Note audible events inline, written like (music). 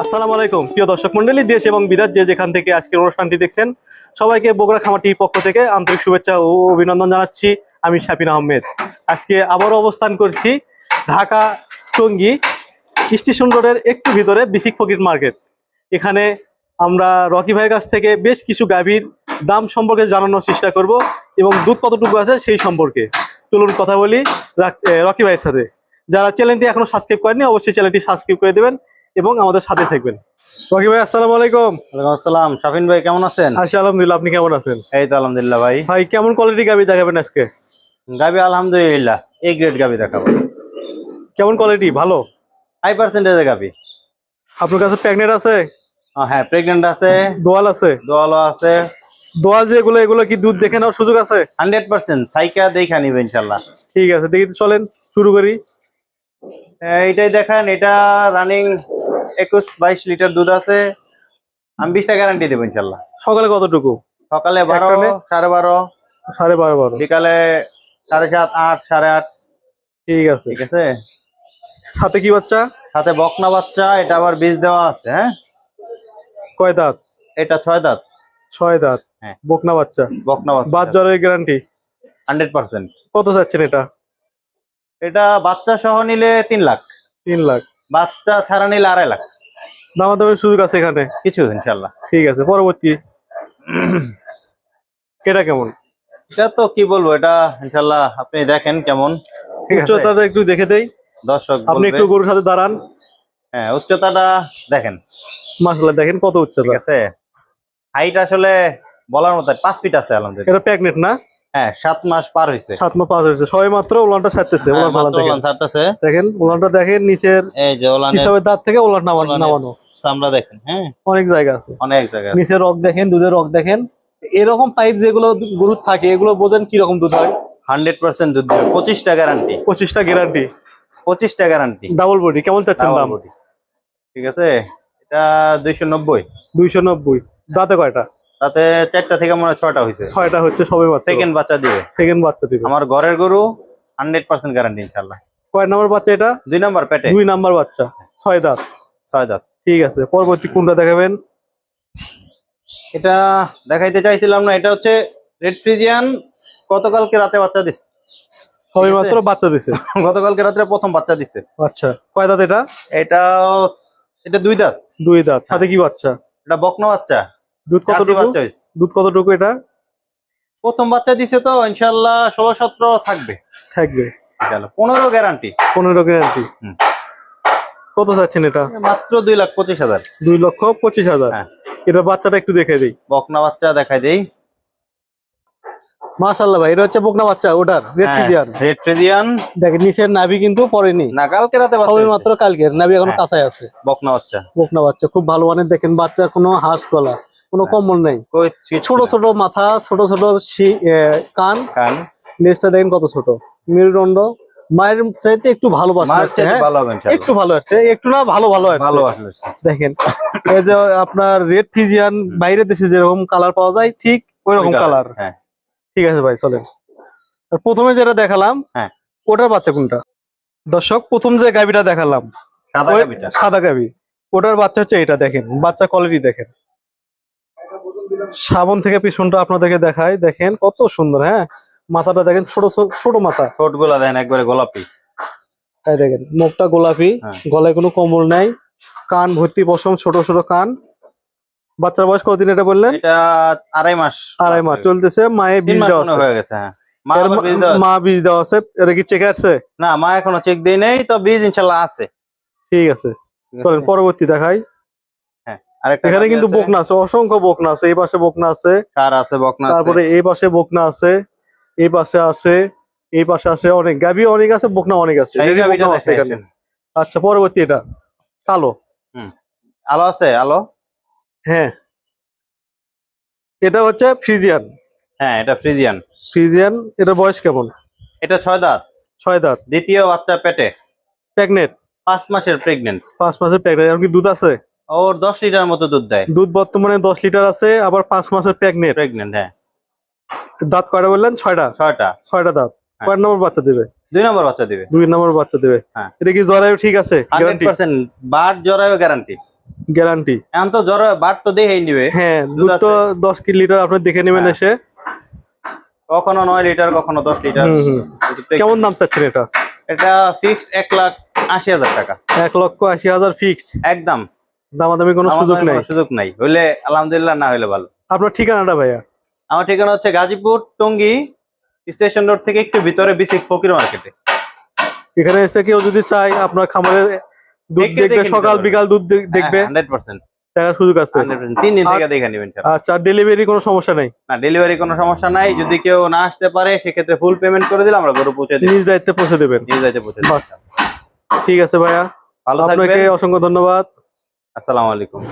আসসালামু আলাইকুম। প্রিয় দর্শক মন্ডলী, দেশ এবং বিদেশ যে যেখান থেকে আজকের অনুষ্ঠানটি দেখছেন, সবাইকে বগুড়া খামাটির পক্ষ থেকে আন্তরিক শুভেচ্ছা ও অভিনন্দন জানাচ্ছি আমি শাপিন আহমেদ। আজকে আবারও অবস্থান করছি ঢাকা টঙ্গী স্টেশন রোডের একটু ভিতরে বিসিক ফকির মার্কেট। এখানে আমরা রকি ভাইয়ের কাছ থেকে বেশ কিছু গাভীর দাম সম্পর্কে জানানোর চেষ্টা করব এবং দুধ কতটুকু আছে সেই সম্পর্কে। চলুন কথা বলি রাক- ভাইয়ের সাথে। যারা চ্যানেলটি এখনও সাবস্ক্রাইব করেনি অবশ্যই চ্যানেলটি সাবস্ক্রাইব করে দেবেন এবং আমাদের সাথে থাকবেন। রকি ভাই আসসালামু আলাইকুম। ওয়ালাইকুম আসসালাম। শাফিন ভাই কেমন আছেন? আচ্ছা আলহামদুলিল্লাহ। আপনি কেমন আছেন? এই তো আলহামদুলিল্লাহ ভাই। ভাই কেমন কোয়ালিটি গাভী দেখাবেন আজকে? গাবি আলহামদুলিল্লাহ এই গ্রেড গাবি দেখাবো। কেমন কোয়ালিটি ভালো? হাই পার্সেন্টেজে গাবি। আপনার কাছে প্যাগনেট আছে? হ্যাঁ প্রেগনেন্ট আছে। দোয়াল আছে? দোয়ালো আছে। দোয়াল যেগুলো এগুলো কি দুধ দেখে নেওয়ার সুযোগ আছে? হান্ড্রেড পার্সেন্ট থাইকা দেখা নিবে ইনশাল্লাহ ঠিক আছে দেখি চলেন শুরু করি। এইটাই দেখেন এটা রানিং একুশ বাইশ লিটার দুধ আছে। আমি বিশটা গ্যারান্টি দেবো ইনশাল্লাহ। সকালে কতটুকু? সকালে বারো সাড়ে বারো। সাড়ে বারো বারো। বিকালে সাড়ে সাত আট সাড়ে আট। ঠিক আছে। ঠিক আছে? সাথে কি বাচ্চা? সাথে বকনা বাচ্চা এটা আবার বীজ দেওয়া আছে হ্যাঁ? কয় দাঁত? এটা ছয় দাঁত। ছয় দাঁত। হ্যাঁ। বকনা বাচ্চা? বকনা বাচ্চা। জ্বরের গ্যারান্টি হান্ড্রেড পার্সেন্ট। কত যাচ্ছেন এটা? এটা বাচ্চা সহ নিলে তিন লাখ। তিন লাখ। বাচ্চা ছাড়া নিলে আড়াই লাখ। দামা দামের সুযোগ আছে এখানে? কিছু ইনশাল্লাহ ঠিক আছে পরবর্তী। এটা কেমন? এটা তো কি বলব এটা ইনশাল্লাহ আপনি দেখেন কেমন। ঠিক উচ্চতাটা একটু দেখে দেই। দর্শক আপনি একটু গরুর সাথে দাঁড়ান। হ্যাঁ উচ্চতাটা দেখেন। মাসাল্লাহ দেখেন কত ঠিক উচ্চতা আছে। হাইট আসলে বলার মতো পাঁচ ফিট আছে আলহামদুলিল্লাহ। এটা প্যাগনেট না? হ্যাঁ সাত মাস পার হয়েছে সাত মাস পাঁচ হয়েছে সবাই মাত্র ছাড়তেছে হ্যাঁ, ওলান ছাড়তেছে। দেখেন দেখেন নিচের এই যে ওলানের হিসাবের দাঁত থেকে উলান নামানো নামানো। চামড়া দেখেন হ্যাঁ। অনেক জায়গা আছে। অনেক জায়গায় নিচের রক দেখেন দুধের রক দেখেন। এরকম পাইপ যেগুলো গরুর থাকে এগুলো বোঝেন কীরকম দুধ হয়? হান্ড্রেড পার্সেন্ট দুধ দেবে। পঁচিশটা গ্যারান্টি পঁচিশটা গ্যারান্টি পঁচিশটা গ্যারান্টি ডাবল বডি কেমন চাচ্ছেন দাম? ঠিক আছে? এটা দুইশো নব্বই। দুইশো নব্বই। দাঁতে কয়টা? তাতে চারটা থেকে মনে হয় ছয়টা হয়েছে ছয়টা হচ্ছে সবে সেকেন্ড বাচ্চা দিবে। সেকেন্ড বাচ্চা দিবে। আমার ঘরের গরু হান্ড্রেড পার্সেন্ট গ্যারান্টি ইনশাল্লাহ কয় নাম্বার বাচ্চা এটা? দুই নম্বর পেটে। দুই নাম্বার বাচ্চা। ছয় দাঁত। ছয় দাঁত। ঠিক আছে পরবর্তী কোনটা দেখাবেন? এটা দেখাইতে চাইছিলাম না এটা হচ্ছে রেড ফ্রিজিয়ান গতকালকে রাতে বাচ্চা দিছে। সবে মাত্র বাচ্চা দিছে। (laughs) গতকালকে রাতে প্রথম বাচ্চা দিছে। আচ্ছা কয় দাঁত এটা? এটাও এটা দুই দাঁত। দুই দাঁত। সাথে কি বাচ্চা? এটা বকনা বাচ্চা। দুধ কতটুকু? দুধ কতটুকু এটা? প্রথম বাচ্চা দিছে তো ইনশাল্লাহ ষোলো সতেরো থাকবে। থাকবে। পনেরো গ্যারান্টি পনেরো গ্যারান্টি। কত চাচ্ছেন এটা? মাত্র দুই লাখ পঁচিশ হাজার। দুই লক্ষ পঁচিশ হাজার। হ্যাঁ। এটা বাচ্চাটা একটু দেখে দিই। বকনা বাচ্চা দেখাই দেই। মাশাল্লাহ ভাই এটা হচ্ছে বকনা বাচ্চা ওটার রেড হ্যাঁ। Red Friesian. দেখেন নিচের নাভি কিন্তু পড়েনি না কালকে রাতে বাচ্চা সবে মাত্র কালকের নাভি এখনও হ্যাঁ। কাঁচাই আছে। বকনা বাচ্চা। বকনা বাচ্চা খুব ভালো মানের দেখেন বাচ্চা কোনো হাঁস গলা। কোনো হ্যাঁ। কম্বল নেই। ছোট ছোট মাথা ছোট ছোট কান। কান। লেজটা দেখেন কত ছোট। মেরুদণ্ড। মায়ের চাইতে একটু ভালো হ্যাঁ? একটু ভালো আসছে একটু না ভালো ভালো ভালো দেখেন এই যে আপনার রেড ফিজিয়ান বাইরের দেশে যেরকম কালার পাওয়া যায় ঠিক ওই রকম কালার হ্যাঁ। ঠিক আছে ভাই চলেন। আর প্রথমে যেটা দেখালাম হ্যাঁ। ওটার বাচ্চা কোনটা? দর্শক প্রথম যে গাবিটা দেখালাম সাদা গাবি ওটার বাচ্চা হচ্ছে এটা দেখেন বাচ্চা কোয়ালিটি দেখেন। সাবন থেকে পিছনটা আপনাদেরকে দেখায় দেখেন কত সুন্দর হ্যাঁ? মাথাটা দেখেন ছোট ছোট ছোট মাথা। ঠোঁটগুলা দেন একবারে গোলাপি। এই দেখেন মুখটা গোলাপি হ্যাঁ। গলায় কোনো কম্বল নাই কান ভর্তি পশম ছোট ছোট কান। বাচ্চার বয়স কতদিন এটা বললেন? এটা আড়াই মাস আড়াই মাস চলতেছে মায়ে বীজ দেওয়া আছে। হয়ে গেছে হ্যাঁ। মা বীজ দেওয়া আছে। আছে এটা কি চেক আসছে না মা এখনও চেক দেই নেই তো বীজ ইনশাল্লাহ আছে ঠিক আছে। চলেন পরবর্তী দেখাই। এখানে কিন্তু বকনা আছে অসংখ্য বকনা আছে এই পাশে বকনা আছে। কার আছে বকনা তারপরে এই পাশে বকনা আছে এই পাশে আছে এই পাশে আছে অনেক। গাবি অনেক আছে বকনা অনেক আছে। আচ্ছা পরবর্তী এটা। কালো। আলো আছে? আলো? হ্যাঁ। এটা হচ্ছে ফ্রিজিয়ান। হ্যাঁ এটা ফ্রিজিয়ান। ফ্রিজিয়ান এটার বয়স কেমন? এটা ছয় দাঁত। ছয় দাঁত। দ্বিতীয় বাচ্চা পেটে। প্রেগনেট পাঁচ মাসের প্রেগনেন্ট। পাঁচ মাসের প্রেগনেট এমনকি দুধ আছে? ওর দশ লিটার মতো দুধ দেয়। দুধ বর্তমানে দশ লিটার আছে আবার পাঁচ মাসের প্রেগনেট প্রেগনেন্ট হ্যাঁ। দাঁত কয়টা বললেন? ছয়টা? ছয়টা। ছয়টা দাঁত। হ্যাঁ। কয় নম্বর বাচ্চা দিবে? দুই নম্বর বাচ্চা দিবে। দুই নম্বর বাচ্চা দিবে। হ্যাঁ। এটা কি জরায়ু ঠিক আছে? Hundred guarantee percent. বার জরায়ু গ্যারান্টি গ্যারান্টি এখন তো জ্বর বাট তো দেখেই নিবে। হ্যাঁ দুধ তো দশ কি লিটার আপনি দেখে নেবেন হ্যাঁ। এসে। কখনো নয় লিটার কখনো দশ লিটার। হুম, হুম। কেমন দাম চাচ্ছেন এটা? এটা ফিক্সড এক লাখ আশি হাজার টাকা। এক লক্ষ আশি হাজার ফিক্স একদম। দামাদামি কোনো সুযোগ নেই। সুযোগ নাই। হইলে আলহামদুলিল্লাহ না হইলে ভালো। আপনার ঠিকানাটা ভাইয়া? আমার ঠিকানা হচ্ছে গাজীপুর টঙ্গী স্টেশন রোড থেকে একটু ভিতরে বিসিক ফকির মার্কেটে। এখানে এসে কেউ যদি চায় আপনার খামারে দুধ দেখে দেখবে সকাল বিকাল দুধ দেখ- দেখবে হান্ড্রেড পার্সেন্ট দেখার সুযোগ আছে। তিন দিন থেকে দেখে নেবেন আচ্ছা ডেলিভারি কোনো সমস্যা নেই? না ডেলিভারি কোনো সমস্যা নাই। যদি কেউ না আসতে পারে সেক্ষেত্রে ফুল পেমেন্ট করে দিলে আমরা গরু পৌঁছে দিই নিজ দায়িত্বে পৌঁছে দেবেন। নিয়ে যাইতে পৌঁছে দিই ঠিক আছে ভাইয়া। ভালো আপনাকে অসংখ্য ধন্যবাদ। আসসালামু আলাইকুম।